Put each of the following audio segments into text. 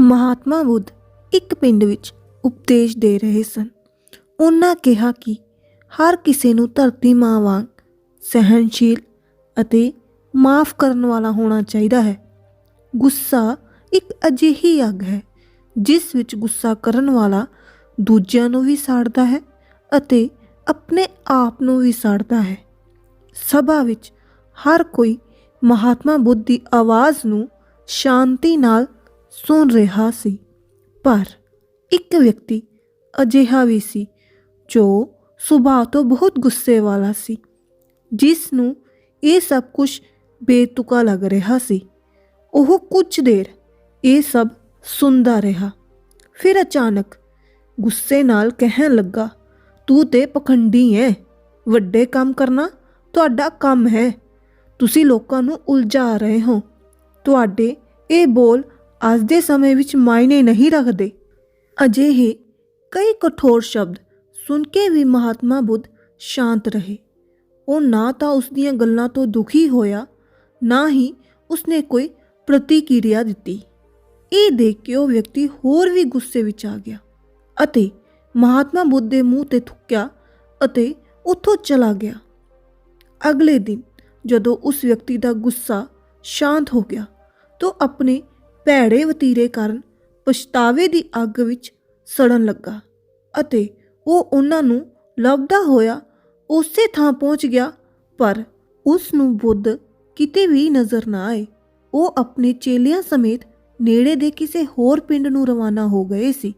ਮਹਾਤਮਾ ਬੁੱਧ ਇੱਕ ਪਿੰਡ ਵਿੱਚ ਉਪਦੇਸ਼ ਦੇ ਰਹੇ ਸਨ। ਉਹਨਾਂ ਕਿਹਾ ਕਿ ਹਰ ਕਿਸੇ ਨੂੰ ਧਰਤੀ ਮਾਂ ਵਾਂਗ ਸਹਿਣਸ਼ੀਲ ਅਤੇ ਮਾਫ ਕਰਨ ਵਾਲਾ ਹੋਣਾ ਚਾਹੀਦਾ ਹੈ। ਗੁੱਸਾ ਇੱਕ ਅਜਿਹੀ ਅੱਗ ਹੈ, ਜਿਸ ਵਿੱਚ ਗੁੱਸਾ ਕਰਨ ਵਾਲਾ ਦੂਜਿਆਂ ਨੂੰ ਵੀ ਸਾੜਦਾ ਹੈ ਅਤੇ ਆਪਣੇ ਆਪ ਨੂੰ ਵੀ ਸਾੜਦਾ ਹੈ। ਸਭਾ ਵਿੱਚ ਹਰ ਕੋਈ ਮਹਾਤਮਾ ਬੁੱਧ ਦੀ ਆਵਾਜ਼ ਨੂੰ ਸ਼ਾਂਤੀ ਨਾਲ ਸੁਣ ਰਿਹਾ ਸੀ, ਪਰ ਇੱਕ ਵਿਅਕਤੀ ਅਜਿਹਾ ਵੀ ਸੀ ਜੋ ਸੁਭਾਅ ਤੋਂ ਬਹੁਤ ਗੁੱਸੇ ਵਾਲਾ ਸੀ, ਜਿਸ ਨੂੰ ਇਹ ਸਭ ਕੁਝ ਬੇਤੁਕਾ ਲੱਗ ਰਿਹਾ ਸੀ। ਉਹ ਕੁਝ ਦੇਰ ਇਹ ਸਭ ਸੁਣਦਾ ਰਿਹਾ। ਫਿਰ ਅਚਾਨਕ ਗੁੱਸੇ ਨਾਲ ਕਹਿਣ ਲੱਗਾ, ਤੂੰ ਤੇ ਪਖੰਡੀ ਹੈ ਵੱਡੇ ਕੰਮ ਕਰਨਾ ਤੁਹਾਡਾ ਕੰਮ ਹੈ। ਤੁਸੀਂ ਲੋਕਾਂ ਨੂੰ ਉਲਝਾ ਰਹੇ ਹੋ। ਤੁਹਾਡੇ ਇਹ ਬੋਲ ਅੱਜ ਦੇ ਸਮੇਂ ਵਿੱਚ ਮਾਇਨੇ ਨਹੀਂ ਰੱਖਦੇ। ਅਜਿਹੇ ਕਈ ਕਠੋਰ ਸ਼ਬਦ ਸੁਣ ਕੇ ਵੀ ਮਹਾਤਮਾ ਬੁੱਧ ਸ਼ਾਂਤ ਰਹੇ। ਉਹ ਨਾ ਤਾਂ ਉਸ ਦੀਆਂ ਗੱਲਾਂ ਤੋਂ ਦੁਖੀ ਹੋਇਆ, ਨਾ ਹੀ ਉਸਨੇ ਕੋਈ ਪ੍ਰਤੀਕਿਰਿਆ ਦਿੱਤੀ। ਇਹ ਦੇਖ ਕੇ ਉਹ ਵਿਅਕਤੀ ਹੋਰ ਵੀ ਗੁੱਸੇ ਵਿੱਚ ਆ ਗਿਆ ਅਤੇ ਮਹਾਤਮਾ ਬੁੱਧ ਦੇ ਮੂੰਹ ਤੇ ਥੁੱਕਿਆ ਅਤੇ ਉੱਥੋਂ ਚਲਾ ਗਿਆ। ਅਗਲੇ ਦਿਨ ਜਦੋਂ ਉਸ ਵਿਅਕਤੀ ਦਾ ਗੁੱਸਾ ਸ਼ਾਂਤ ਹੋ ਗਿਆ ਤਾਂ ਆਪਣੇ ਭੈੜੇ ਵਤੀਰੇ ਕਾਰਨ ਪਛਤਾਵੇ ਦੀ ਅੱਗ ਵਿੱਚ ਸੜਨ ਲੱਗਾ ਅਤੇ ਉਹ ਉਹਨਾਂ ਨੂੰ ਲੱਭਦਾ ਹੋਇਆ ਉਸੇ ਥਾਂ ਪਹੁੰਚ ਗਿਆ, ਪਰ ਉਸ ਨੂੰ ਬੁੱਧ ਕਿਤੇ ਵੀ ਨਜ਼ਰ ਨਾ ਆਏ। ਉਹ ਆਪਣੇ ਚੇਲਿਆਂ ਸਮੇਤ ਨੇੜੇ ਦੇ ਕਿਸੇ ਹੋਰ ਪਿੰਡ ਨੂੰ ਰਵਾਨਾ ਹੋ ਗਏ ਸੀ।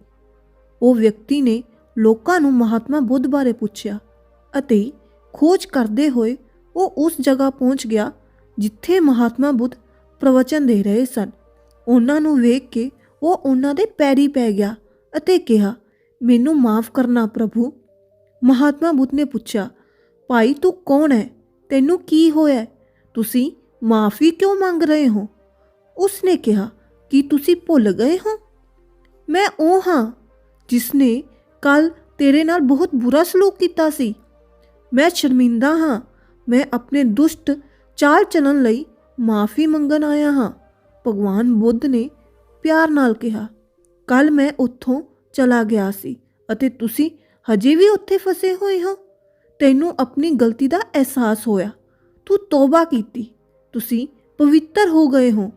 ਉਹ ਵਿਅਕਤੀ ਨੇ ਲੋਕਾਂ ਨੂੰ ਮਹਾਤਮਾ ਬੁੱਧ ਬਾਰੇ ਪੁੱਛਿਆ ਅਤੇ ਖੋਜ ਕਰਦੇ ਹੋਏ ਉਹ ਉਸ ਜਗ੍ਹਾ ਪਹੁੰਚ ਗਿਆ ਜਿੱਥੇ ਮਹਾਤਮਾ ਬੁੱਧ ਪ੍ਰਵਚਨ ਦੇ ਰਹੇ ਸਨ। ਉਹਨਾਂ ਨੂੰ ਵੇਖ ਕੇ ਉਹ ਉਹਨਾਂ ਦੇ ਪੈਰੀ ਪੈ ਗਿਆ ਅਤੇ ਕਿਹਾ, ਮੈਨੂੰ ਮਾਫ ਕਰਨਾ ਪ੍ਰਭੂ। ਮਹਾਤਮਾ ਬੁੱਧ ਨੇ ਪੁੱਛਿਆ, ਭਾਈ, ਤੂੰ ਕੌਣ ਹੈ? ਤੈਨੂੰ ਕੀ ਹੋਇਆ? ਤੁਸੀਂ ਮਾਫੀ ਕਿਉਂ ਮੰਗ ਰਹੇ ਹੋ? ਉਸਨੇ ਕਿਹਾ, ਕਿ ਤੁਸੀਂ ਭੁੱਲ ਗਏ ਹੋ? ਮੈਂ ਉਹ ਹਾਂ ਜਿਸ ਨੇ ਕੱਲ ਤੇਰੇ ਨਾਲ ਬਹੁਤ ਬੁਰਾ ਸਲੂਕ ਕੀਤਾ ਸੀ। ਮੈਂ ਸ਼ਰਮਿੰਦਾ ਹਾਂ। ਮੈਂ ਆਪਣੇ ਦੁਸ਼ਟ ਚਾਲ ਚੱਲਣ ਲਈ ਮਾਫੀ ਮੰਗਣ ਆਇਆ ਹਾਂ। ਭਗਵਾਨ ਬੁੱਧ ਨੇ ਪਿਆਰ ਨਾਲ ਕਿਹਾ ਕੱਲ ਮੈਂ ਉੱਥੋਂ ਚਲਾ ਗਿਆ ਸੀ ਅਤੇ ਤੁਸੀਂ ਹਜੇ ਵੀ ਉੱਥੇ ਫਸੇ ਹੋਏ ਹੋ? ਤੈਨੂੰ ਆਪਣੀ ਗਲਤੀ ਦਾ ਅਹਿਸਾਸ ਹੋਇਆ। ਤੂੰ ਤੌਬਾ ਕੀਤੀ। ਤੁਸੀਂ ਪਵਿੱਤਰ ਹੋ ਗਏ ਹੋ।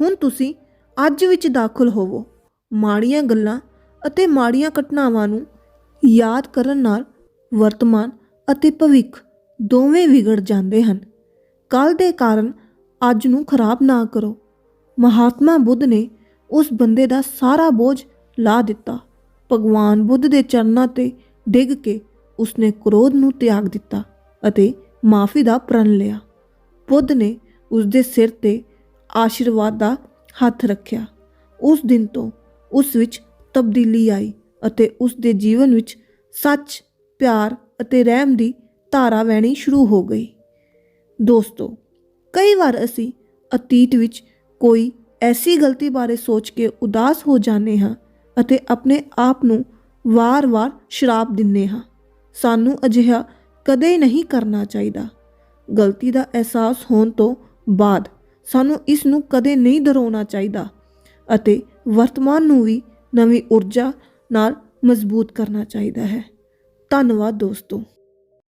ਹੁਣ ਤੁਸੀਂ ਅੱਜ ਵਿੱਚ ਦਾਖਲ ਹੋਵੋ। ਮਾੜੀਆਂ ਗੱਲਾਂ ਅਤੇ ਮਾੜੀਆਂ ਘਟਨਾਵਾਂ ਨੂੰ ਯਾਦ ਕਰਨ ਨਾਲ ਵਰਤਮਾਨ ਅਤੇ ਭਵਿੱਖ ਦੋਵੇਂ ਵਿਗੜ ਜਾਂਦੇ ਹਨ। ਕੱਲ ਦੇ ਕਾਰਨ ਅੱਜ ਨੂੰ ਖਰਾਬ ਨਾ ਕਰੋ। ਮਹਾਤਮਾ ਬੁੱਧ ਨੇ ਉਸ ਬੰਦੇ ਦਾ ਸਾਰਾ ਬੋਝ ਲਾ ਦਿੱਤਾ। ਭਗਵਾਨ ਬੁੱਧ ਦੇ ਚਰਨਾਂ ਤੇ ਡਿੱਗ ਕੇ ਉਸਨੇ ਕ੍ਰੋਧ ਨੂੰ ਤਿਆਗ ਦਿੱਤਾ ਅਤੇ ਮਾਫੀ ਦਾ ਪ੍ਰਣ ਲਿਆ। ਬੁੱਧ ਨੇ ਉਸਦੇ ਸਿਰ ਤੇ ਆਸ਼ੀਰਵਾਦ ਦਾ ਹੱਥ ਰੱਖਿਆ। ਉਸ ਦਿਨ ਤੋਂ ਉਸ ਵਿੱਚ ਤਬਦੀਲੀ ਆਈ ਅਤੇ ਉਸ ਦੇ ਜੀਵਨ ਵਿੱਚ ਸੱਚ, ਪਿਆਰ ਅਤੇ ਰਹਿਮ ਦੀ ਧਾਰਾ ਵਹਿਣੀ ਸ਼ੁਰੂ ਹੋ ਗਈ। ਦੋਸਤੋ, ਕਈ ਵਾਰ ਅਸੀਂ ਅਤੀਤ ਵਿੱਚ ਕੋਈ ਐਸੀ ਗਲਤੀ ਬਾਰੇ ਸੋਚ ਕੇ ਉਦਾਸ ਹੋ ਜਾਂਦੇ ਹਾਂ ਅਤੇ ਆਪਣੇ ਆਪ ਨੂੰ ਵਾਰ-ਵਾਰ ਸ਼ਰਾਬ ਦਿੰਨੇ ਹਾਂ। ਸਾਨੂੰ ਅਜਿਹਾ ਕਦੇ ਨਹੀਂ ਕਰਨਾ ਚਾਹੀਦਾ। ਗਲਤੀ ਦਾ ਅਹਿਸਾਸ ਹੋਣ ਤੋਂ ਬਾਅਦ ਸਾਨੂੰ ਇਸ ਨੂੰ ਕਦੇ ਨਹੀਂ ਦਰੋਣਾ ਚਾਹੀਦਾ ਅਤੇ ਵਰਤਮਾਨ ਨੂੰ ਵੀ ਨਵੀਂ ਊਰਜਾ ਨਾਲ ਮਜ਼ਬੂਤ ਕਰਨਾ ਚਾਹੀਦਾ ਹੈ। ਧੰਨਵਾਦ ਦੋਸਤੋ।